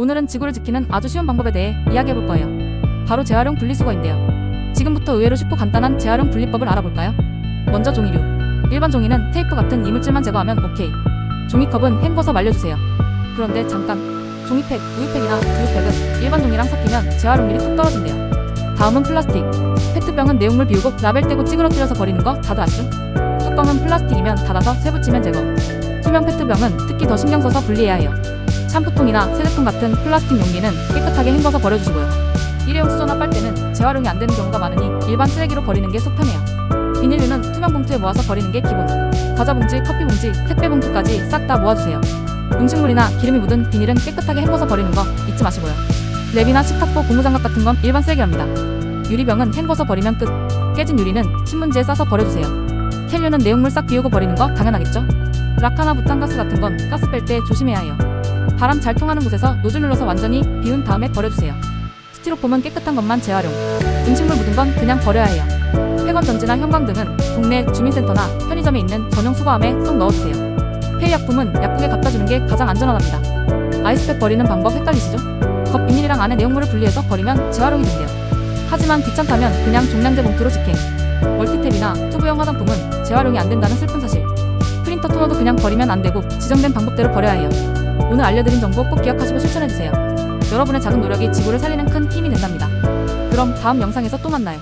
오늘은 지구를 지키는 아주 쉬운 방법에 대해 이야기해 볼 거예요. 바로 재활용 분리수거인데요. 지금부터 의외로 쉽고 간단한 재활용 분리법을 알아볼까요? 먼저 종이류. 일반 종이는 테이프 같은 이물질만 제거하면 오케이. 종이컵은 헹궈서 말려주세요. 그런데 잠깐. 종이팩, 우유팩이나 두유팩은 일반 종이랑 섞이면 재활용률이 뚝 떨어진대요. 다음은 플라스틱. 페트병은 내용물 비우고 라벨 떼고 찌그러뜨려서 버리는 거 다들 아시죠? 뚜껑은 플라스틱이면 닫아서 쇠 붙이면 제거. 투명 페트병은 특히 더 신경 써서 분리해야 해요. 샴푸통이나 세제통 같은 플라스틱 용기는 깨끗하게 헹궈서 버려주시고요. 일회용 수저나 빨대는 재활용이 안 되는 경우가 많으니 일반 쓰레기로 버리는 게 속 편해요. 비닐류는 투명 봉투에 모아서 버리는 게 기본. 과자 봉지, 커피 봉지, 택배 봉투까지 싹 다 모아주세요. 음식물이나 기름이 묻은 비닐은 깨끗하게 헹궈서 버리는 거 잊지 마시고요. 랩이나 식탁보 고무장갑 같은 건 일반 쓰레기랍니다. 유리병은 헹궈서 버리면 끝. 깨진 유리는 신문지에 싸서 버려주세요. 캔류는 내용물 싹 비우고 버리는 거 당연하겠죠? 락카나 부탄가스 같은 건 가스 뺄 때 조심해야 해요. 바람 잘 통하는 곳에서 노즐 눌러서 완전히 비운 다음에 버려주세요. 스티로폼은 깨끗한 것만 재활용. 음식물 묻은 건 그냥 버려야 해요. 폐건 전지나 형광 등은 동네 주민센터나 편의점에 있는 전용 수거함에 쏙 넣어주세요. 폐의약품은 약국에 갖다 주는 게 가장 안전하답니다. 아이스팩 버리는 방법 헷갈리시죠? 겉 비닐이랑 안에 내용물을 분리해서 버리면 재활용이 된대요. 하지만 귀찮다면 그냥 종량제 봉투로 직행. 멀티탭이나 튜브형 화장품은 재활용이 안 된다는 슬픈 사실. 토너도 그냥 버리면 안 되고 지정된 방법대로 버려야 해요. 오늘 알려드린 정보 꼭 기억하시고 실천해주세요. 여러분의 작은 노력이 지구를 살리는 큰 힘이 된답니다. 그럼 다음 영상에서 또 만나요.